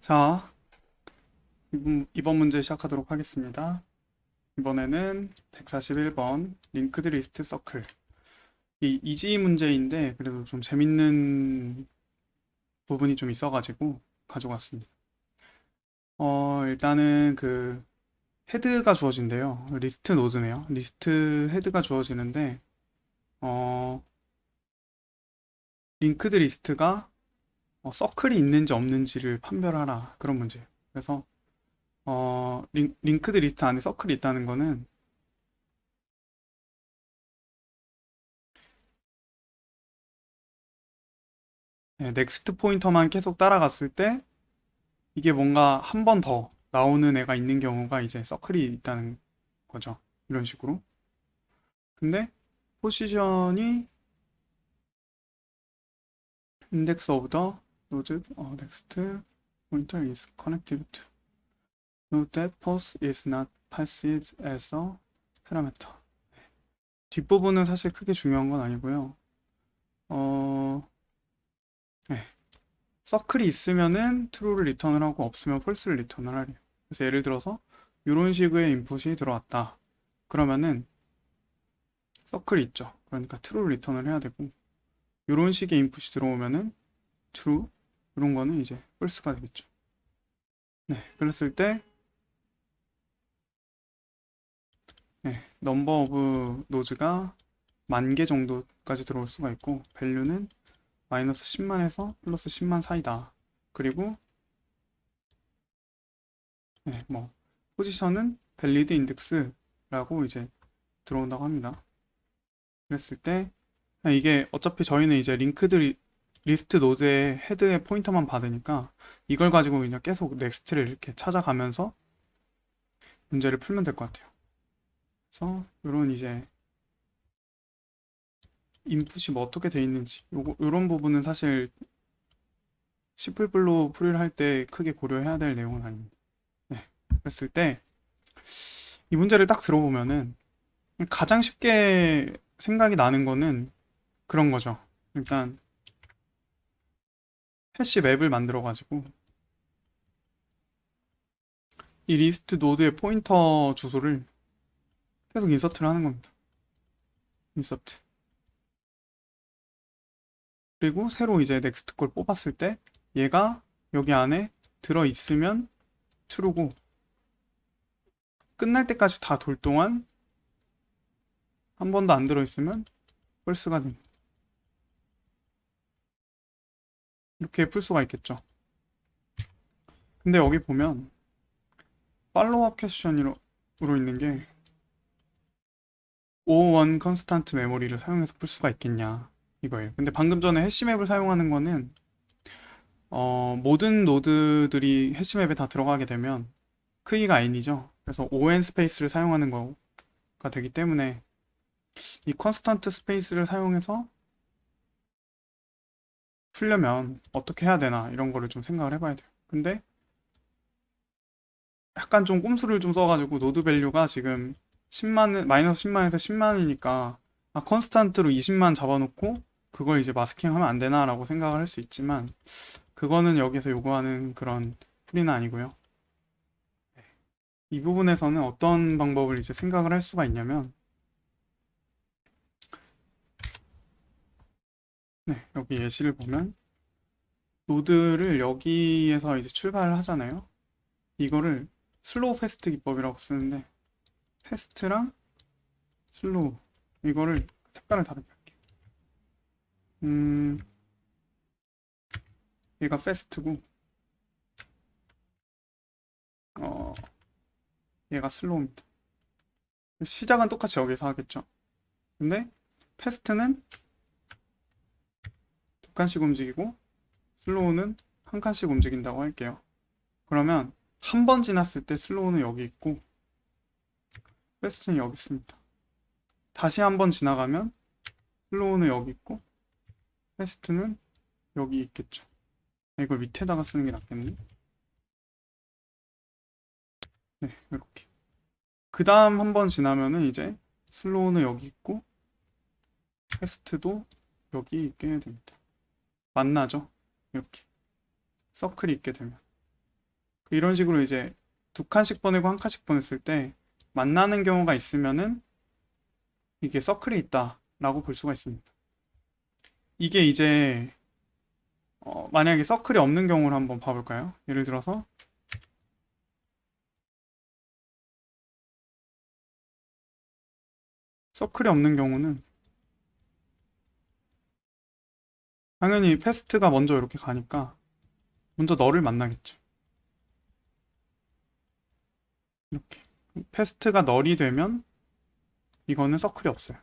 자, 이번, 문제 시작하도록 하겠습니다. 이번에는 141번 링크드 리스트 서클. 이 이지 문제인데 그래도 좀 재밌는 부분이 좀 있어가지고 가져왔습니다. 어, 일단은 그 헤드가 주어진대요. 리스트 노드네요. 리스트 헤드가 주어지는데 어, 링크드 리스트가 어, 서클이 있는지 없는지를 판별하라 그런 문제예요. 그래서 어, 링, 링크드 리스트 안에 서클이 있다는 거는 네, 넥스트 포인터만 계속 따라갔을 때 이게 뭔가 한 번 더 나오는 애가 있는 경우가 이제 서클이 있다는 거죠. 이런 식으로. 근데 포지션이 index of the node uh, next pointer is connected to node that post is not passed as a parameter. 뒷부분은 사실 크게 중요한 건 아니고요. 어, 네. 서클이 있으면은 true를 리턴을 하고 없으면 false를 리턴을 하래요. 그래서 예를 들어서 이런 식의 인풋이 들어왔다. 그러면은 서클이 있죠. 그러니까 true를 리턴을 해야 되고 이런 식의 인풋이 들어오면은 true 이런 거는 이제 false가 되겠죠. 네, 그랬을 때 네, number of nodes가 만 개 정도까지 들어올 수가 있고 value는 마이너스 10만에서 플러스 10만 사이다. 그리고 네, 뭐 포지션은 valid index라고 이제 들어온다고 합니다. 그랬을 때 아, 이게 어차피 저희는 이제 링크드 리, 리스트 노드의 헤드의 포인터만 받으니까 이걸 가지고 그냥 계속 넥스트를 이렇게 찾아가면서 문제를 풀면 될 것 같아요. 그래서 이런 이제 인풋이 뭐 어떻게 돼 있는지 요런 부분은 사실 시플블로 풀이를 할 때 크게 고려해야 될 내용은 아닙니다. 네. 그랬을 때 이 문제를 딱 들어보면은 가장 쉽게 생각이 나는 거는 그런 거죠. 일단 해시 맵을 만들어 가지고 이 리스트 노드의 포인터 주소를 계속 인서트를 하는 겁니다. 인서트. 그리고 새로 이제 넥스트 걸 뽑았을 때 얘가 여기 안에 들어 있으면 true고 끝날 때까지 다 돌 동안 한 번도 안 들어 있으면 false가 됩니다. 이렇게 풀 수가 있겠죠. 근데 여기 보면 팔로우업 퀘스천으로 있는 게 O1 컨스탄트 메모리를 사용해서 풀 수가 있겠냐 이거예요. 근데 방금 전에 해시맵을 사용하는 거는 어, 모든 노드들이 해시맵에 다 들어가게 되면 크기가 n이죠. 그래서 on 스페이스를 사용하는 거가 되기 때문에 이 컨스탄트 스페이스를 사용해서 풀려면 어떻게 해야 되나 이런 거를 좀 생각을 해봐야 돼요. 근데 약간 좀 꼼수를 좀 써가지고 노드 밸류가 지금 10만 마이너스 10만에서 10만이니까 아 컨스탄트로 20만 잡아놓고 그걸 이제 마스킹하면 안 되나라고 생각을 할 수 있지만 그거는 여기서 요구하는 그런 풀이는 아니고요. 네. 이 부분에서는 어떤 방법을 이제 생각을 할 수가 있냐면 네, 여기 예시를 보면 노드를 여기에서 이제 출발을 하잖아요. 이거를 슬로우 패스트 기법이라고 쓰는데 패스트랑 슬로우 이거를 색깔을 다르게 할게요. 음, 얘가 패스트고 어, 얘가 슬로우입니다. 시작은 똑같이 여기서 하겠죠. 근데 패스트는 두 칸씩 움직이고 슬로우는 한 칸씩 움직인다고 할게요. 그러면 한 번 지났을 때 슬로우는 여기 있고 패스트는 여기 있습니다. 다시 한 번 지나가면 슬로우는 여기 있고 패스트는 여기 있겠죠. 이걸 밑에다가 쓰는 게 낫겠네. 네, 이렇게. 그 다음 한 번 지나면은 이제 슬로우는 여기 있고 패스트도 여기 있게 됩니다. 만나죠? 이렇게. 서클이 있게 되면. 이런 식으로 이제 두 칸씩 보내고 한 칸씩 보냈을 때 만나는 경우가 있으면은 이게 서클이 있다라고 볼 수가 있습니다. 이게 이제 어, 만약에 서클이 없는 경우를 한번 봐볼까요? 예를 들어서 서클이 없는 경우는 당연히 패스트가 먼저 이렇게 가니까 먼저 너를 만나겠죠. 이렇게 패스트가 널이 되면 이거는 서클이 없어요.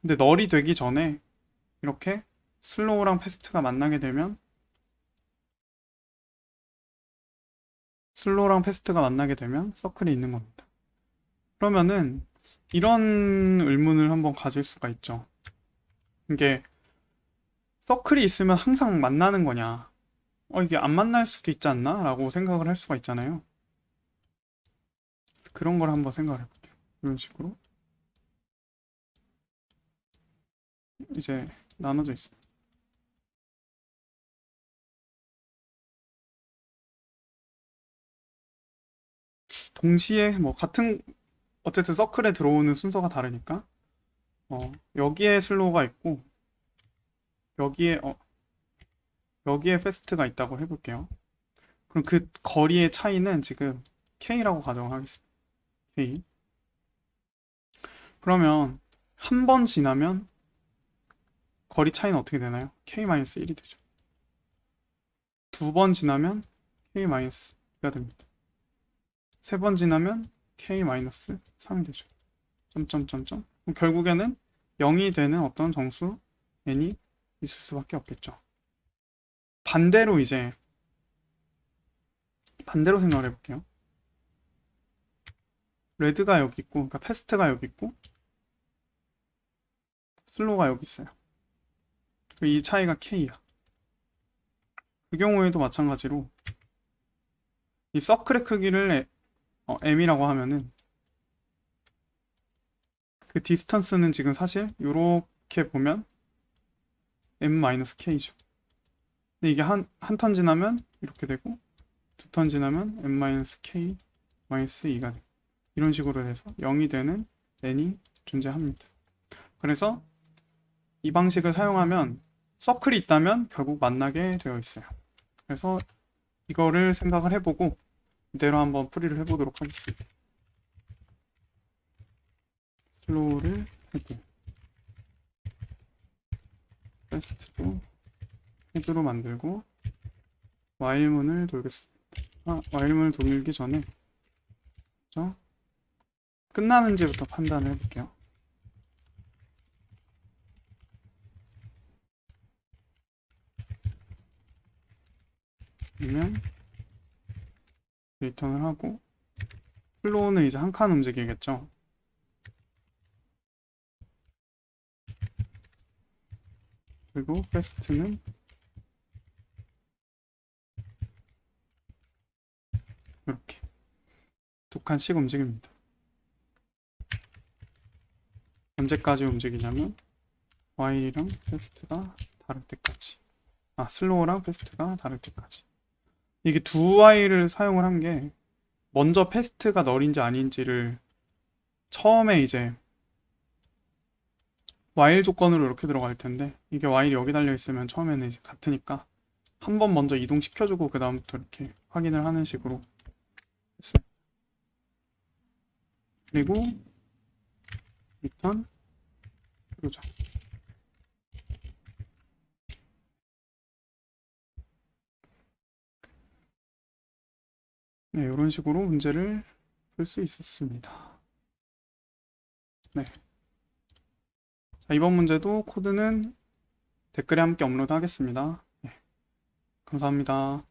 근데 널이 되기 전에 이렇게 슬로우랑 패스트가 만나게 되면 슬로우랑 패스트가 만나게 되면 서클이 있는 겁니다. 그러면은 이런 의문을 한번 가질 수가 있죠. 이게 서클이 있으면 항상 만나는 거냐? 어, 이게 안 만날 수도 있지 않나? 라고 생각을 할 수가 있잖아요. 그런 걸 한번 생각을 해볼게요. 이런 식으로. 이제 나눠져 있어요. 동시에 뭐 같은 어쨌든 서클에 들어오는 순서가 다르니까 어, 여기에 슬로우가 있고 여기에 어, 여기에 페스트가 있다고 해볼게요. 그럼 그 거리의 차이는 지금 K라고 가정하겠습니다. K. 그러면 한 번 지나면 거리 차이는 어떻게 되나요? K-1이 되죠. 두 번 지나면 K-2가 됩니다. 세 번 지나면 K-3이 되죠. 점점점점. 결국에는 0이 되는 어떤 정수 n이 있을 수밖에 없겠죠. 반대로 이제 반대로 생각을 해볼게요. 레드가 여기 있고, 그러니까 패스트가 여기 있고, 슬로우가 여기 있어요. 이 차이가 K야. 그 경우에도 마찬가지로 이 서클의 크기를 에- 어, M이라고 하면은 그 디스턴스는 지금 사실 이렇게 보면 M-K죠. 근데 이게 한, 한 턴 지나면 이렇게 되고 두 턴 지나면 M-K-2가 돼. 이런 식으로 돼서 0이 되는 n이 존재합니다. 그래서 이 방식을 사용하면 서클이 있다면 결국 만나게 되어 있어요. 그래서 이거를 생각을 해보고 이대로 한번 풀이를 해보도록 하겠습니다. 슬로우를 헤드 패스트도 헤드로 만들고 와일문을 돌겠습니다. 아, 와일문을 돌리기 전에 그죠? 끝나는지부터 판단을 해볼게요. 그러면 리턴을 하고 플로우는 이제 한 칸 움직이겠죠. 그리고 패스트는 이렇게 두 칸씩 움직입니다. 언제까지 움직이냐면 Y랑 패스트가 다를 때까지 아 슬로우랑 패스트가 다를 때까지 이게 두 Y를 사용을 한 게 먼저 패스트가 널인지 아닌지를 처음에 이제 while 조건으로 이렇게 들어갈 텐데 이게 while이 여기 달려 있으면 처음에는 이제 같으니까 한 번 먼저 이동시켜주고 그 다음부터 이렇게 확인을 하는 식으로 했어요. 그리고 일단 그러자. 네, 이런 식으로 문제를 풀 수 있었습니다. 네. 자, 이번 문제도 코드는 댓글에 함께 업로드 하겠습니다. 네. 감사합니다.